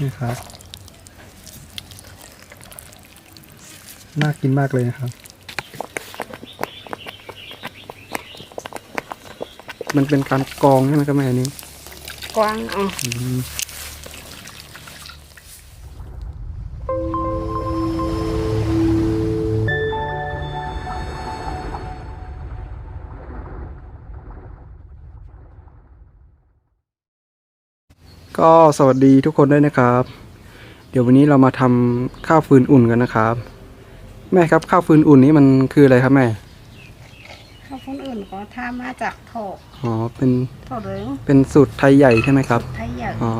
นี่ครับ น่ากินมากเลยนะครับ มันเป็นการกรองใช่ไหมครับแม่อันนี้ กว้างอ๋ออืม ก็สวัสดีทุกคนด้วยนะครับ เดี๋ยววันนี้เรามาทำข้าวฟืนอุ่นกันนะครับ แม่ครับข้าวฟืนอุ่นนี้มันคืออะไรครับแม่ถ้าคนอื่นก็ทำมาจากโถอ๋อเป็นโถเหลืองเป็นสูตรไทยใหญ่ใช่ไหมครับไทยใหญ่อ๋อ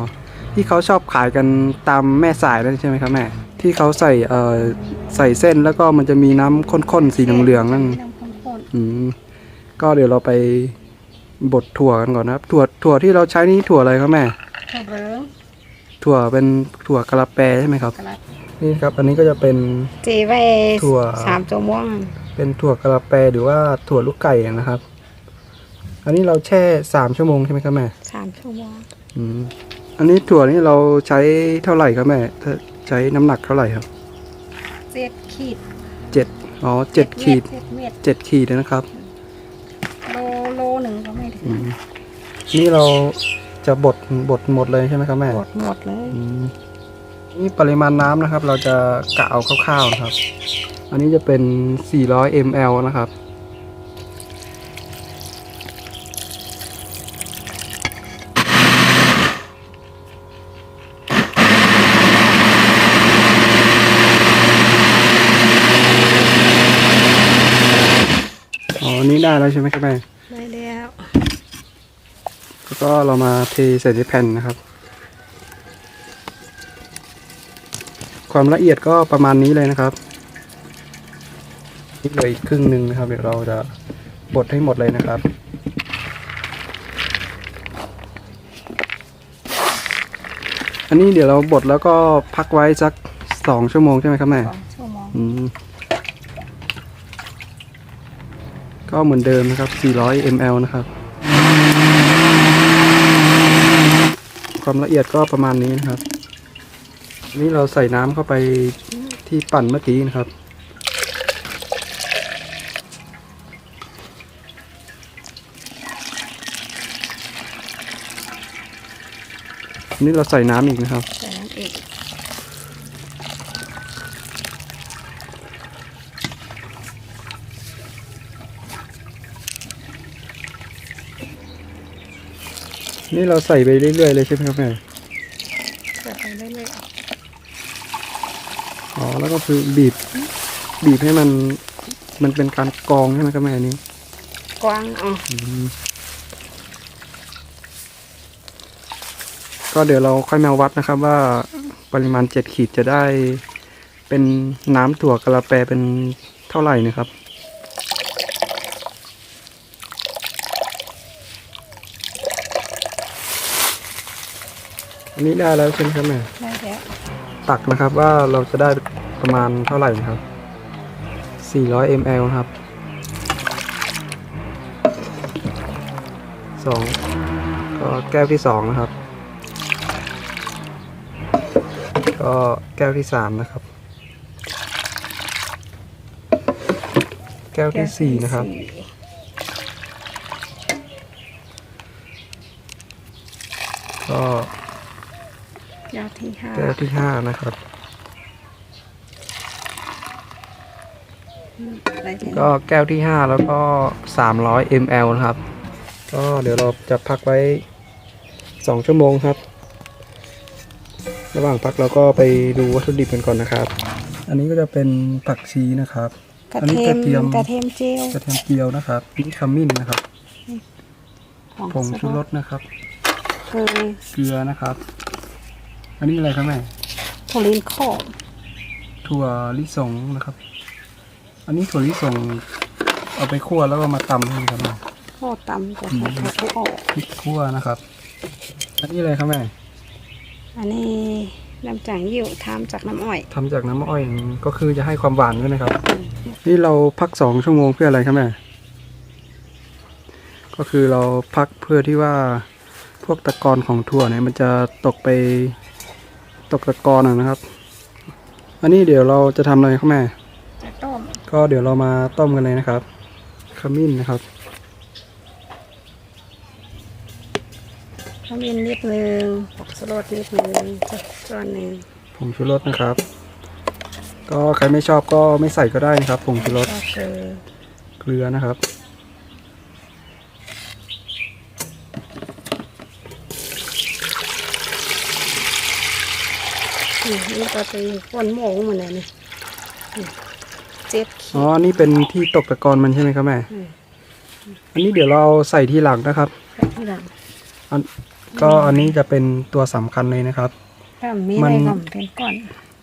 ที่เขาชอบขายกันตามแม่สายนั่นใช่ไหมครับแม่ ที่เขาใส่เอ่อใส่เส้นแล้วก็มันจะมีน้ำข้นๆสีเหลืองๆนั่นน้ำข้นอืมก็เดี๋ยวเราไปบดถั่วกันก่อนนะครับ ถั่วถั่วที่เราใช้นี่ถั่วอะไรครับแม่ ๆโถเหลืองถั่วเป็นถั่วกะลาแปใช่ไหมครับกระลัดนี่ครับ อันนี้ก็จะเป็น เจไว้ถั่ว สามตัวม่วงเป็นถั่วกะลาแปหรือว่าถั่วลูกไก่นะครับ อันนี้เราแช่สามชั่วโมงใช่ไหมครับแม่สามชั่วโมงอืมอันนี้ถั่วนี่เราใช้เท่าไหร่ครับแม่ถ้าใช้น้ำหนักเท่าไหร่ครับเจ็ดขีดเจ็ดอ๋อเจ็ดขีดเจ็ดเม็ดเจ็ดขีดนะครับ โลโลหนึ่งก็ไม่ถึง อืมนี่เรา จะบดบดหมดเลยใช่ไหมครับแม่หมดหมดเลยอืมนี่ปริมาณน้ำนะครับ เราจะกะเอาคร่าวๆนะครับ อันนี้จะเป็น 400 ml นะครับ อ๋อนี่ได้แล้วใช่ไหมครับแม่ ได้แล้ว แล้วก็เรามาเทใส่ในแผ่นนะครับ ความละเอียดก็ประมาณนี้เลยนะครับนี่เหลยครึ่งหนึ่งนะครับ เดี๋ยวเราจะบดให้หมดเลยนะครับอันนี้เดี๋ยวเราบดแล้วก็พักไว้สักสองชั่วโมงใช่ไหมครับแม่สองชั่วโมงอืมก็เหมือนเดิมนะครับ 400 ml นะครับ ความละเอียดก็ประมาณนี้นะครับ นี่เราใส่น้ำเข้าไปที่ปั่นเมื่อกี้นะครับนี่เราใส่น้ำอีกนะครับ ใส่ น้ำอีกนี่เราใส่ไปเรื่อยๆเลยใช่ไหมครับแม่ใส่ไปเรื่อยอ๋อแล้วก็คือบีบ บีบให้มัน มันเป็นการกรองใช่ไหมครับแม่อันนี้ๆกว้างอ๋ออืมก็เดี๋ยวเราค่อยมาวัดนะครับว่าปริมาณเจ็ดขีดจะได้เป็นน้ำถั่วกะลาแปเป็นเท่าไหร่นะครับ อันนี้ได้แล้วใช่ไหมครับแม่ได้แล้วตักนะครับว่าเราจะได้ประมาณเท่าไหร่นะครับ 400 ml นะครับสองก็แก้วที่สองนะครับ ก็แก้วที่สามนะครับ แก้วที่สี่นะครับสี่ก็ แก้วที่ห้าแก้วที่ห้านะครับได้แล้วก็แก้วที่ห้าแล้วก็สามร้อย ml นะครับ ก็เดี๋ยวเราจะพักไว้สองชั่วโมงครับ ระหว่างพักเราก็ไปดูวัตถุดิบกันก่อนนะครับ อันนี้ก็จะเป็นผักชีนะครับ กระอันนี้เทียมกระเทียม กระเทียมเจียวกระเทียมเจียวนะครับนี่ขมิ้นนะครับผงชูรสนะครับคือเกลือนะครับ อันนี้อะไรครับแม่โทลินโคบถั่วลิสงนะครับ อันนี้ถั่วลิสงเอาไปคั่วแล้วก็มาตำใช่ไหมครับแม่โคตรตำจะใส่ถั่วทุกออก พริกคั่วนะครับ อันนี้อะไรครับแม่อันนี้น้ำจังยิ่วทำจากน้ำอ้อย ทำจากน้ำอ้อยก็คือจะให้ความหวานด้วยนะครับ นี่เราพักสองชั่วโมงเพื่ออะไรครับแม่ ก็คือเราพักเพื่อที่ว่าพวกตะกอนของถั่วเนี่ยมันจะตกไป ตกตะกอนอะนะครับ อันนี้เดี๋ยวเราจะทำอะไรครับแม่จะต้มก็เดี๋ยวเรามาต้มกันเลยนะครับ ขมิ้นนะครับ ขมิ้นนิดนึงผงชูรสนิดนึงก้อนหนึ่งผงชูรสนะครับ ก็ใครไม่ชอบก็ไม่ใส่ก็ได้นะครับผงชูรสก็คือเกลือนะครับ นี่นี่ก็ตีก้นหมูเหมือนกันนี่นี่เจ็ดขีอ๋อดอันนี่เป็นที่ตกตะกอนมันใช่ไหมครับแม่ อืมอันนี้เดี๋ยวเราใส่ทีหลังนะครับใส่ที่หลังอันก็อันนี้จะเป็นตัวสำคัญเลยนะครับ ถ้ามีมัอะไรนก็เป็นก้อน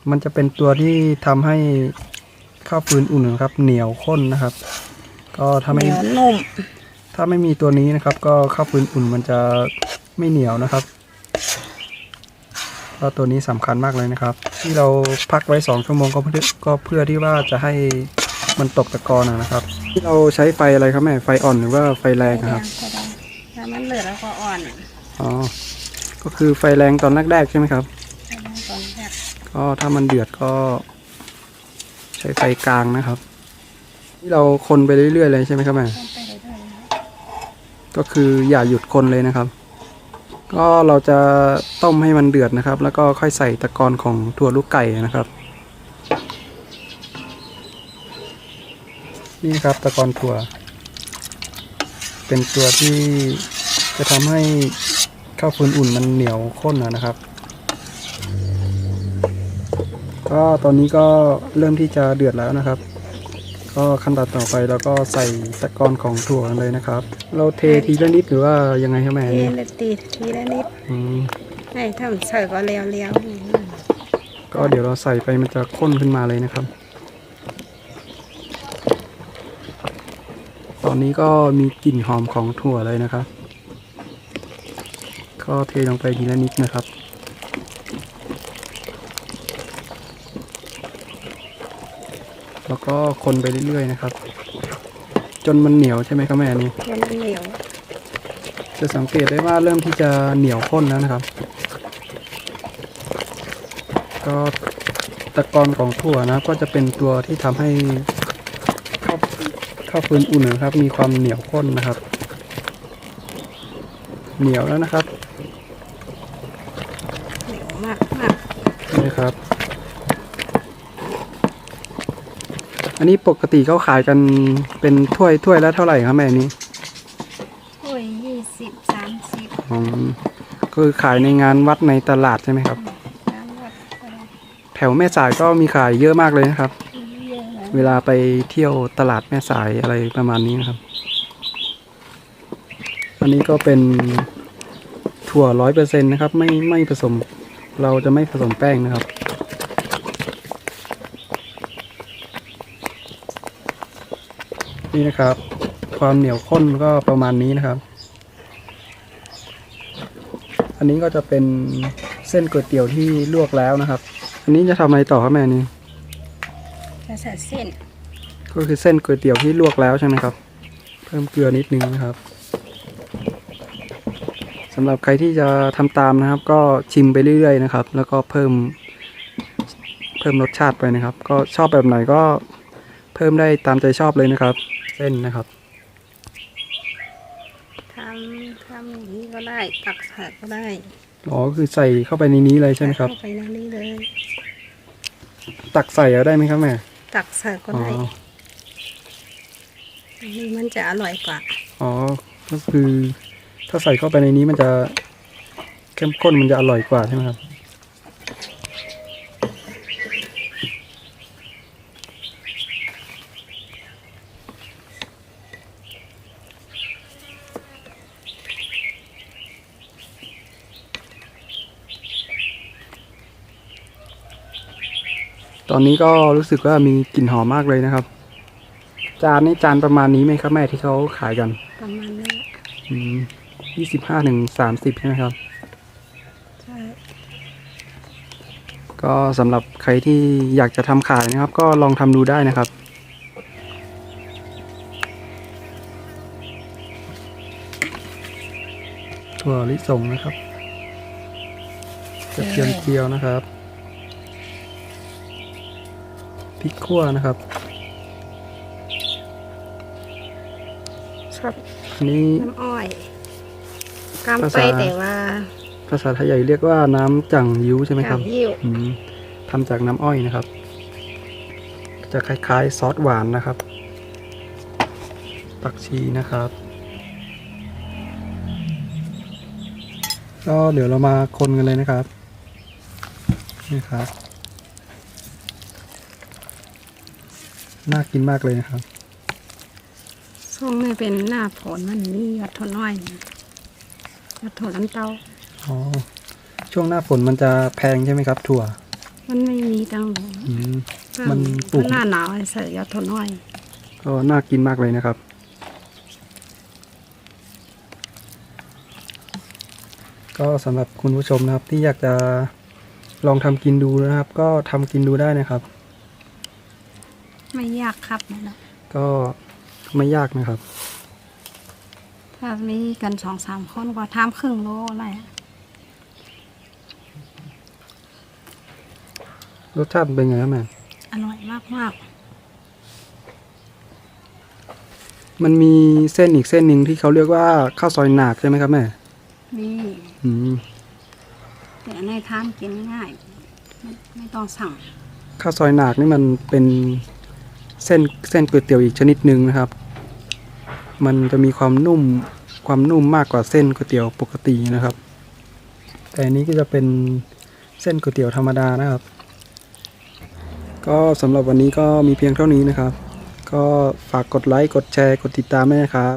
มันจะเป็นตัวที่ทำให้ข้าวฟืนอุ่นนะครับ เหนียวข้นนะครับ ก็ถ้าเหไม่นียวนุ่มถ้าไม่มีตัวนี้นะครับ ก็ข้าวฟืนอุ่นมันจะไม่เหนียวนะครับ ก็ตัวนี้สำคัญมากเลยนะครับ ที่เราพักไว้สองชั่วโมงก็เพื่อก็เพื่อที่ว่าจะให้มันตกตะกอนอะนะครับ ที่เราใช้ไฟอะไรครับแม่ไฟอ่อนหรือว่าไฟแรงนะครับก็ได้ถ้ามันเหลือแล้วก็อ่อนอ๋อก็คือไฟแรงตอนแรกๆใช่ไหมครับใช่ไหมตอนแรกก็ถ้ามันเดือดก็ ใช้ไฟกลางนะครับ ที่เราคนไปเรื่อยๆเลยใช่ไหมครับแม่ต้มไปเรื่อยๆนะก็คืออย่าหยุดคนเลยนะครับ ก็เราจะต้มให้มันเดือดนะครับ แล้วก็ค่อยใส่ตะกอนของถั่วลูกไก่นะครับ นี่ครับตะกอนถั่ว เป็นตัวที่จะทำให้ข้าวฟืนอุ่นมันเหนียวข้นนะครับ ก็ตอนนี้ก็เริ่มที่จะเดือดแล้วนะครับ ก็ขั้นตอนต่อไปเราก็ใส่ตะกอนของถั่วกันเลยนะครับ เราเททีละนิดหรือว่ายังไงครับแม่เทนี่ละตีทีละนิดอืมให้ทำใส่ก็เลี้ยวๆนี่ก็เดี๋ยวเราใส่ไปมันจะข้นขึ้นมาเลยนะครับ ตอนนี้ก็มีกลิ่นหอมของถั่วเลยนะครับ ก็เทลงไปทีละนิดนะครับ แล้วก็คนไปเรื่อยๆนะครับ จนมันเหนียวใช่ไหมครับแม่นี่จนมันเหนียว จะสังเกตได้ว่าเริ่มที่จะเหนียวข้นแล้วนะครับ ก็ตะกอนของถั่วนะ ก็จะเป็นตัวที่ทำให้ข้าวข้าวฟืนอุ่นนะครับ มีความเหนียวข้นนะครับ เหนียวแล้วนะครับ เหนียวมากมาก นี่ครับ อันนี้ปกติเขาขายกันเป็นถ้วยถ้วยละเท่าไหร่ครับแม่นี้โอ้ยยี่สิบสามสิบอืมคือขายในงานวัดในตลาดใช่ไหมครับตามวัดก็ได้แถวแม่สายก็มีขายเยอะมากเลยนะครับ เยอะนะเวลาไปเที่ยวตลาดแม่สายอะไรประมาณนี้นะครับ อันนี้ก็เป็นถั่วร้อยเปอร์เซ็นนะครับ ไม่ไม่ผสม เราจะไม่ผสมแป้งนะครับ นี่นะครับ ความเหนียวข้นก็ประมาณนี้นะครับ อันนี้ก็จะเป็นเส้นก๋วยเตี๋ยวที่ลวกแล้วนะครับ อันนี้จะทำอะไรต่อครับแม่นี่จะใส่เส้น ก็คือเส้นก๋วยเตี๋ยวที่ลวกแล้วใช่ไหมครับ เพิ่มเกลือนิดนึงนะครับสำหรับใครที่จะทำตามนะครับ ก็ชิมไปเรื่อยๆนะครับ แล้วก็เพิ่มเพิ่มรสชาติไปนะครับ ก็ชอบแบบไหนก็เพิ่มได้ตามใจชอบเลยนะครับ เส้นนะครับทำทำอย่างนี้ก็ได้ตักใส่ก็ได้อ๋อคือใส่เข้าไปในนี้เลยใช่ไหมครับ เข้าไปในนี้เลย ตักใส่เอาได้ไหมครับแม่ ตักใส่ก็อ๋อได้อันนี้มันจะอร่อยกว่า อ๋อ ก็คือ ถ้าใส่เข้าไปในนี้มันจะเข้มข้นมันจะอร่อยกว่าใช่ไหมครับ ตอนนี้ก็รู้สึกว่ามีกลิ่นหอมมากเลยนะครับ จานนี้จานประมาณนี้ไหมครับแม่ที่เขาขายกัน ประมาณนี้ยี่สิบห้าถึงสามสิบใช่ไหมครับ ใช่ ก็สำหรับใครที่อยากจะทำขายนะครับ ก็ลองทำดูได้นะครับถั่วลิสงนะครับกระเทียมเจียวนะครับ พริกขั่วนะครับครับอันนี้น้ำอ้อยกำภาไปษาแต่ว่า ภาษาไทยใหญ่เรียกว่าน้ำจั่งยิ้วใช่ไหมครับกำยิ้วอืมทำจากน้ำอ้อยนะครับ จะคล้ายๆซอสหวานนะครับปักชีนะครับก็เดี๋ยวเรามาคนกันเลยนะครับ นี่ครับ น่ากินมากเลยนะครับช่วงนี้เป็นหน้าฝนมันมียอดทนน้อยยอดถั่วลันเตาอ๋อช่วงหน้าฝนมันจะแพงใช่ไหมครับ ถั่ว มันไม่มีตังค์หรอกอืมมันปลูกหน้าหนาวใส่ยอดทนน้อยก็น่ากินมากเลยนะครับก็สำหรับคุณผู้ชมนะครับที่อยากจะลองทำกินดูนะครับ ก็ทำกินดูได้นะครับไม่ยากครับนี่นะก็ไม่ยากนะครับ ถ้ามีกันสองสามคนก็ทำครึ่งโลอะไรอะรสชาติเป็นไงครับแม่อร่อยมากมากมันมีเส้นอีกเส้นหนึ่งที่เขาเรียกว่าข้าวซอยหนากใช่ไหมครับแม่ๆมีอืมแต่ในทานกินง่ายไม่ไม่ต้องสั่งข้าวซอยหนากนี่มันเป็น เส้นเส้นก๋วยเตี๋ยวอีกชนิดหนึ่งนะครับ มันจะมีความนุ่มความนุ่มมากกว่าเส้นก๋วยเตี๋ยวปกตินะครับ แต่อันนี้ก็จะเป็นเส้นก๋วยเตี๋ยวธรรมดานะครับ ก็สำหรับวันนี้ก็มีเพียงเท่านี้นะครับ ก็ฝากกดไลค์กดแชร์กดติดตามด้วยนะครับ